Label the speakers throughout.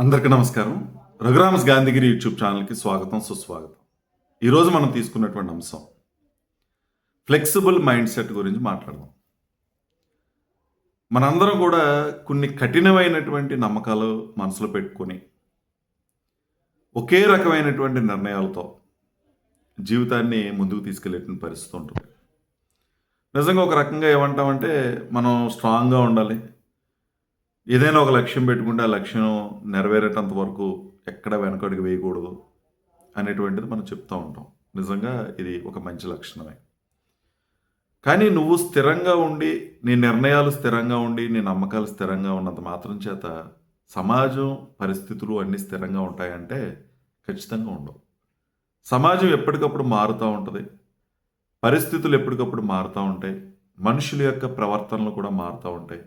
Speaker 1: అందరికీ నమస్కారం. రఘురామస్ గాంధీగిరి యూట్యూబ్ ఛానల్కి స్వాగతం సుస్వాగతం. ఈరోజు మనం తీసుకున్నటువంటి అంశం ఫ్లెక్సిబుల్ మైండ్ సెట్ గురించి మాట్లాడదాం. మనందరం కూడా కొన్ని కఠినమైనటువంటి నమ్మకాలు మనసులో పెట్టుకొని ఒకే రకమైనటువంటి నిర్ణయాలతో జీవితాన్ని ముందుకు తీసుకెళ్ళేటువంటి పరిస్థితి ఉంటుంది. నిజంగా ఒక రకంగా ఏమంటామంటే మనం స్ట్రాంగ్గా ఉండాలి. ఏదైనా ఒక లక్ష్యం పెట్టుకుంటే ఆ లక్ష్యం నెరవేరేటంత వరకు ఎక్కడ వెనకడుగు వేయకూడదు అనేటువంటిది మనం చెప్తూ ఉంటాం. నిజంగా ఇది ఒక మంచి లక్షణమే. కానీ నువ్వు స్థిరంగా ఉండి నీ నిర్ణయాలు స్థిరంగా ఉండి నీ నమ్మకాలు స్థిరంగా ఉన్నంత మాత్రం చేత సమాజం పరిస్థితులు అన్నీ స్థిరంగా ఉంటాయంటే ఖచ్చితంగా ఉండవు. సమాజం ఎప్పటికప్పుడు మారుతూ ఉంటుంది. పరిస్థితులు ఎప్పటికప్పుడు మారుతూ ఉంటాయి. మనుషుల యొక్క ప్రవర్తనలు కూడా మారుతూ ఉంటాయి.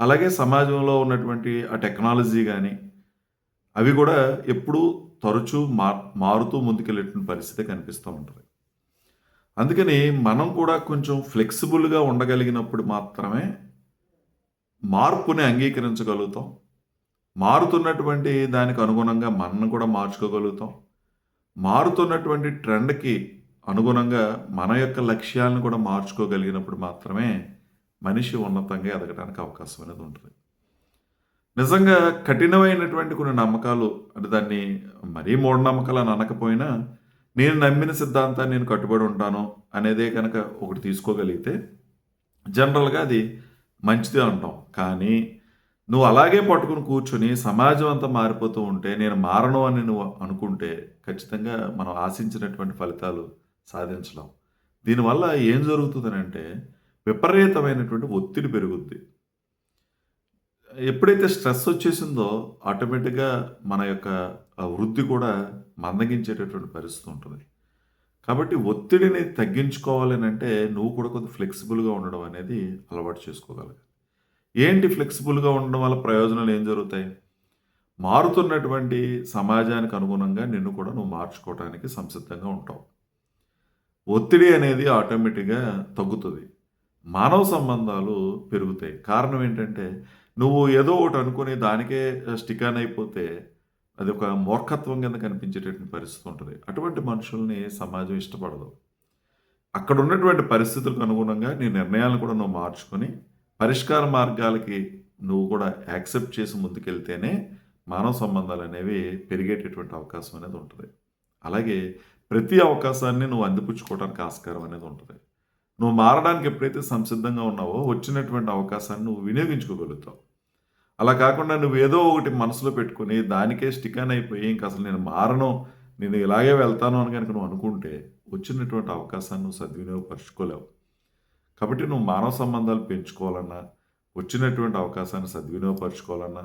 Speaker 1: అలాగే సమాజంలో ఉన్నటువంటి ఆ టెక్నాలజీ కానీ అవి కూడా ఎప్పుడూ తరచూ మా మారుతూ ముందుకెళ్ళేటువంటి పరిస్థితి కనిపిస్తూ ఉంటుంది. అందుకని మనం కూడా కొంచెం ఫ్లెక్సిబుల్గా ఉండగలిగినప్పుడు మాత్రమే మార్పుని అంగీకరించగలుగుతాం. మారుతున్నటువంటి దానికి అనుగుణంగా మనను కూడా మార్చుకోగలుగుతాం. మారుతున్నటువంటి ట్రెండ్కి అనుగుణంగా మన యొక్క లక్ష్యాలను కూడా మార్చుకోగలిగినప్పుడు మాత్రమే మనిషి ఉన్నతంగా ఎదగడానికి అవకాశం అనేది ఉంటుంది. నిజంగా కఠినమైనటువంటి కొన్ని నమ్మకాలు అంటే దాన్ని మరీ మూఢనమ్మకాలు అని అనకపోయినా నేను నమ్మిన సిద్ధాంతాన్ని నేను కట్టుబడి ఉంటాను అనేదే కనుక ఒకటి తీసుకోగలిగితే జనరల్గా అది మంచిదే అంటాం. కానీ నువ్వు అలాగే పట్టుకుని కూర్చొని సమాజం అంతా మారిపోతూ ఉంటే నేను మారను అని నువ్వు అనుకుంటే ఖచ్చితంగా మనం ఆశించినటువంటి ఫలితాలు సాధించలేం. దీనివల్ల ఏం జరుగుతుందని అంటే విపరీతమైనటువంటి ఒత్తిడి పెరుగుద్ది. ఎప్పుడైతే స్ట్రెస్ వచ్చేసిందో ఆటోమేటిక్గా మన యొక్క వృద్ధి కూడా మందగించేటటువంటి పరిస్థితి ఉంటుంది. కాబట్టి ఒత్తిడిని తగ్గించుకోవాలని అంటే నువ్వు కూడా కొంత ఫ్లెక్సిబుల్గా ఉండడం అనేది అలవాటు చేసుకోగలగాలి. ఏంటి ఫ్లెక్సిబుల్గా ఉండడం వల్ల ప్రయోజనాలు ఏం జరుగుతాయి? మారుతున్నటువంటి సమాజానికి అనుగుణంగా నిన్ను కూడా నువ్వు మార్చుకోవడానికి సంసిద్ధంగా ఉంటావు. ఒత్తిడి అనేది ఆటోమేటిక్గా తగ్గుతుంది. మానవ సంబంధాలు పెరుగుతాయి. కారణం ఏంటంటే నువ్వు ఏదో ఒకటి అనుకుని దానికే స్టిక్ ఆన్ అయిపోతే అది ఒక మూర్ఖత్వం కింద కనిపించేటటువంటి పరిస్థితి ఉంటుంది. అటువంటి మనుషుల్ని సమాజం ఇష్టపడదు. అక్కడ ఉన్నటువంటి పరిస్థితులకు అనుగుణంగా నీ నిర్ణయాలను కూడా నువ్వు మార్చుకొని పరిష్కార మార్గాలకి నువ్వు కూడా యాక్సెప్ట్ చేసి ముందుకెళ్తేనే మానవ సంబంధాలు అనేవి పెరిగేటటువంటి అవకాశం అనేది ఉంటుంది. అలాగే ప్రతి అవకాశాన్ని నువ్వు అందిపుచ్చుకోవడానికి ఆస్కారం అనేది ఉంటుంది. నువ్వు మారడానికి ఎప్పుడైతే సంసిద్ధంగా ఉన్నావో వచ్చినటువంటి అవకాశాన్ని నువ్వు వినియోగించుకోగలుగుతావు. అలా కాకుండా నువ్వు ఏదో ఒకటి మనసులో పెట్టుకుని దానికే స్టిక్ అయిపోయి ఇంక అసలు నేను మారను నేను ఇలాగే వెళ్తాను అని కనుక నువ్వు అనుకుంటే వచ్చినటువంటి అవకాశాన్ని నువ్వు సద్వినియోగపరచుకోలేవు. కాబట్టి నువ్వు మానవ సంబంధాలు పెంచుకోవాలన్నా వచ్చినటువంటి అవకాశాన్ని సద్వినియోగపరచుకోవాలన్నా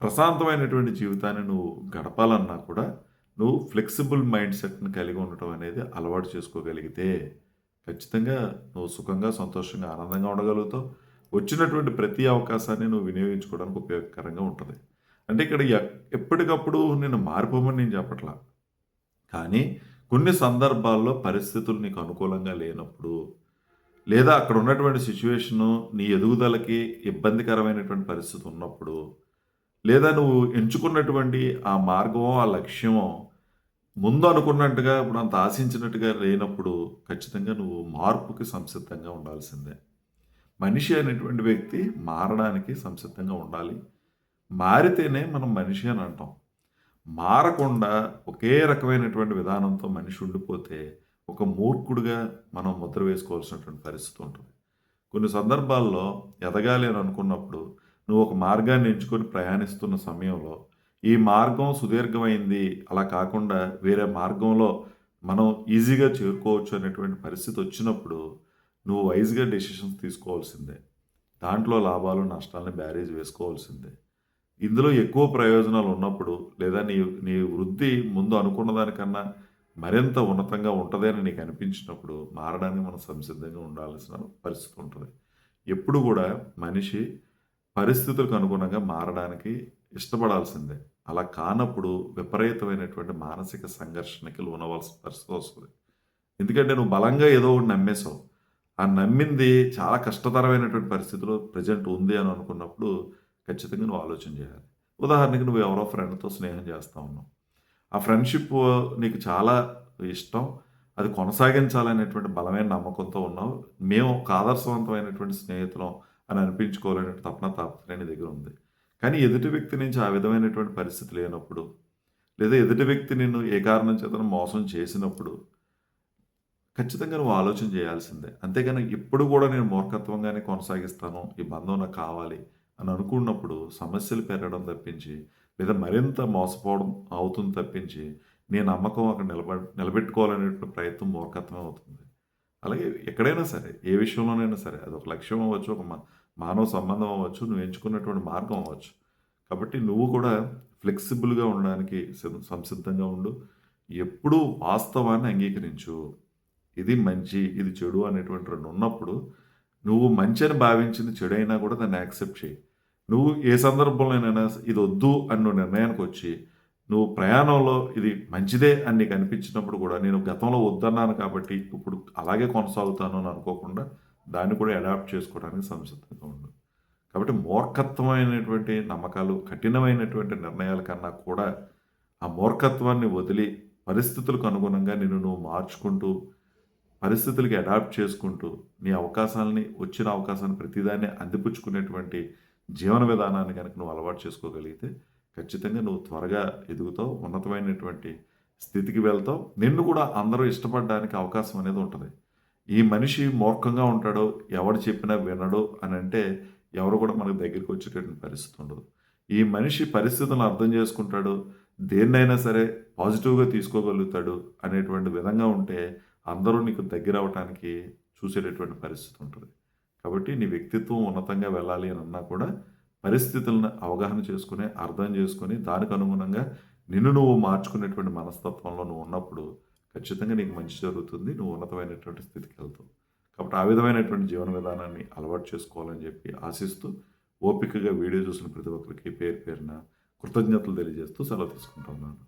Speaker 1: ప్రశాంతమైనటువంటి జీవితాన్ని నువ్వు గడపాలన్నా కూడా నువ్వు ఫ్లెక్సిబుల్ మైండ్ సెట్ని కలిగి ఉండటం అనేది అలవాటు చేసుకోగలిగితే ఖచ్చితంగా నువ్వు సుఖంగా సంతోషంగా ఆనందంగా ఉండగలుగుతావు. వచ్చినటువంటి ప్రతి అవకాశాన్ని నువ్వు వినియోగించుకోవడానికి ఉపయోగకరంగా ఉంటుంది. అంటే ఇక్కడ ఎప్పటికప్పుడు నేను మారిపోమని నేను చెప్పట్లా. కానీ కొన్ని సందర్భాల్లో పరిస్థితులు నీకు అనుకూలంగా లేనప్పుడు లేదా అక్కడ ఉన్నటువంటి సిచ్యువేషను నీ ఎదుగుదలకి ఇబ్బందికరమైనటువంటి పరిస్థితి ఉన్నప్పుడు లేదా నువ్వు ఎంచుకున్నటువంటి ఆ మార్గమో ఆ లక్ష్యమో ముందు అనుకున్నట్టుగా ఇప్పుడు అంత ఆశించినట్టుగా లేనప్పుడు ఖచ్చితంగా నువ్వు మార్పుకి సంసిద్ధంగా ఉండాల్సిందే. మనిషి అనేటువంటి వ్యక్తి మారడానికి సంసిద్ధంగా ఉండాలి. మారితేనే మనం మనిషి అని అంటాం. మారకుండా ఒకే రకమైనటువంటి విధానంతో మనిషి ఉండిపోతే ఒక మూర్ఖుడిగా మనం ముద్ర వేసుకోవాల్సినటువంటి పరిస్థితి ఉంటుంది. కొన్ని సందర్భాల్లో ఎదగాలి అని అనుకున్నప్పుడు నువ్వు ఒక మార్గాన్ని ఎంచుకొని ప్రయాణిస్తున్న సమయంలో ఈ మార్గం సుదీర్ఘమైంది. అలా కాకుండా వేరే మార్గంలో మనం ఈజీగా చేరుకోవచ్చు అనేటువంటి పరిస్థితి వచ్చినప్పుడు నువ్వు వైజ్గా డెసిషన్స్ తీసుకోవాల్సిందే. దాంట్లో లాభాలు నష్టాలని బ్యారేజ్ వేసుకోవాల్సిందే. ఇందులో ఎక్కువ ప్రయోజనాలు ఉన్నప్పుడు లేదా నీ నీ వృద్ధి ముందు అనుకున్న దానికన్నా మరింత ఉన్నతంగా ఉంటుందని నీకు అనిపించినప్పుడు మారడానికి మనం సంసిద్ధంగా ఉండాల్సిన పరిస్థితి ఉంటుంది. ఎప్పుడు కూడా మనిషి పరిస్థితులకు అనుగుణంగా మారడానికి ఇష్టపడాల్సిందే అలా కానప్పుడు విపరీతమైనటువంటి మానసిక సంఘర్షణకి లోనవలసిన పరిస్థితి వస్తుంది ఎందుకంటే నువ్వు బలంగా ఏదో ఒకటి నమ్మేశావు ఆ నమ్మింది చాలా కష్టతరమైనటువంటి పరిస్థితిలో ప్రజెంట్ ఉంది అని అనుకున్నప్పుడు ఖచ్చితంగా నువ్వు ఆలోచన చేయాలి ఉదాహరణకి నువ్వు ఎవరో ఫ్రెండ్‌తో స్నేహం చేస్తూ ఉన్నావు. ఆ ఫ్రెండ్‌షిప్ నీకు చాలా ఇష్టం. అది కొనసాగించాలనేటువంటి బలమైన నమ్మకంతో ఉన్నావు. మేము ఒక ఆదర్శవంతమైనటువంటి స్నేహితులం అని అనిపించుకోవాలనే తపన తాపత్రయం దగ్గర ఉంది. కానీ ఎదుటి వ్యక్తి నుంచి ఆ విధమైనటువంటి పరిస్థితి లేనప్పుడు, లేదా ఎదుటి వ్యక్తి నిన్ను ఏ కారణం చేతనో మోసం చేసినప్పుడు ఖచ్చితంగా నువ్వు ఆలోచన చేయాల్సిందే. అంతేగాని ఇప్పుడు కూడా నేను మూర్ఖత్వంగానే కొనసాగిస్తాను. ఈ బంధం నాకు కావాలి అని అనుకున్నప్పుడు సమస్యలు పెరగడం తప్పించి, లేదా మరింత మోసపోవడం అవుతుంది తప్పించి, నీ నమ్మకం అక్కడ నిలబ నిలబెట్టుకోవాలనేటువంటి ప్రయత్నం మూర్ఖత్వం అవుతుంది. అలాగే ఎక్కడైనా సరే, ఏ విషయంలోనైనా సరే, అది ఒక లక్ష్యం అవ్వచ్చు, ఒక మానవ సంబంధం అవ్వచ్చు, నువ్వు ఎంచుకున్నటువంటి మార్గం అవ్వచ్చు. కాబట్టి నువ్వు కూడా ఫ్లెక్సిబుల్‌గా ఉండడానికి సం సంసిద్ధంగా ఉండు. ఎప్పుడూ వాస్తవాన్ని అంగీకరించు. ఇది మంచి, ఇది చెడు అనేటువంటి రెండు ఉన్నప్పుడు, నువ్వు మంచి అని భావించింది చెడైనా కూడా దాన్ని యాక్సెప్ట్ చెయ్యి. నువ్వు ఏ సందర్భంలోనైనా ఇది వద్దు అన్న నిర్ణయానికి వచ్చి నువ్వు ప్రయాణంలో ఇది మంచిదే అని నీకు అనిపించినప్పుడు కూడా, నేను గతంలో వద్దన్నాను కాబట్టి ఇప్పుడు అలాగే కొనసాగుతాను అని అనుకోకుండా, దాన్ని కూడా అడాప్ట్ చేసుకోవడానికి సంసిద్ధంగా ఉండు. కాబట్టి మూర్ఖత్వమైనటువంటి నమ్మకాలు, కఠినమైనటువంటి నిర్ణయాల కన్నా కూడా, ఆ మూర్ఖత్వాన్ని వదిలి పరిస్థితులకు అనుగుణంగా నిన్ను నువ్వు మార్చుకుంటూ, పరిస్థితులకి అడాప్ట్ చేసుకుంటూ, నీ అవకాశాలని వచ్చిన అవకాశాన్ని ప్రతిదాన్ని అందిపుచ్చుకునేటువంటి జీవన విధానాన్ని కనుక నువ్వు అలవాటు చేసుకోగలిగితే, ఖచ్చితంగా నువ్వు త్వరగా ఎదుగుతావు. ఉన్నతమైనటువంటి స్థితికి వెళ్తావు. నిన్ను కూడా అందరూ ఇష్టపడడానికి అవకాశం అనేది ఉంటుంది ఈ మనిషి మూర్ఖంగా ఉంటాడు, ఎవడు చెప్పినా వినడు అని అంటే ఎవరు కూడా మనకు దగ్గరికి వచ్చేటటువంటి పరిస్థితి ఉండదు. ఈ మనిషి పరిస్థితులను అర్థం చేసుకుంటాడు, దేన్నైనా సరే పాజిటివ్‌గా తీసుకోగలుగుతాడు అనేటువంటి విధంగా ఉంటే, అందరూ నీకు దగ్గర అవటానికి చూసేటటువంటి పరిస్థితి ఉంటుంది కాబట్టి నీ వ్యక్తిత్వం ఉన్నతంగా వెళ్ళాలి అని అన్నా కూడా, పరిస్థితులను అవగాహన చేసుకుని అర్థం చేసుకొని, దానికి అనుగుణంగా నిన్ను నువ్వు మార్చుకునేటువంటి మనస్తత్వంలో నువ్వు ఉన్నప్పుడు, ఖచ్చితంగా నీకు మంచి జరుగుతుంది. నువ్వు ఉన్నతమైనటువంటి స్థితికి వెళ్తావు కాబట్టి ఆ విధమైనటువంటి జీవన విధానాన్ని అలవాటు చేసుకోవాలని చెప్పి ఆశిస్తూ, ఓపికగా వీడియో చూసిన ప్రతి ఒక్కరికి పేరు పేరున కృతజ్ఞతలు తెలియజేస్తూ సెలవు తీసుకుంటా ఉన్నాను.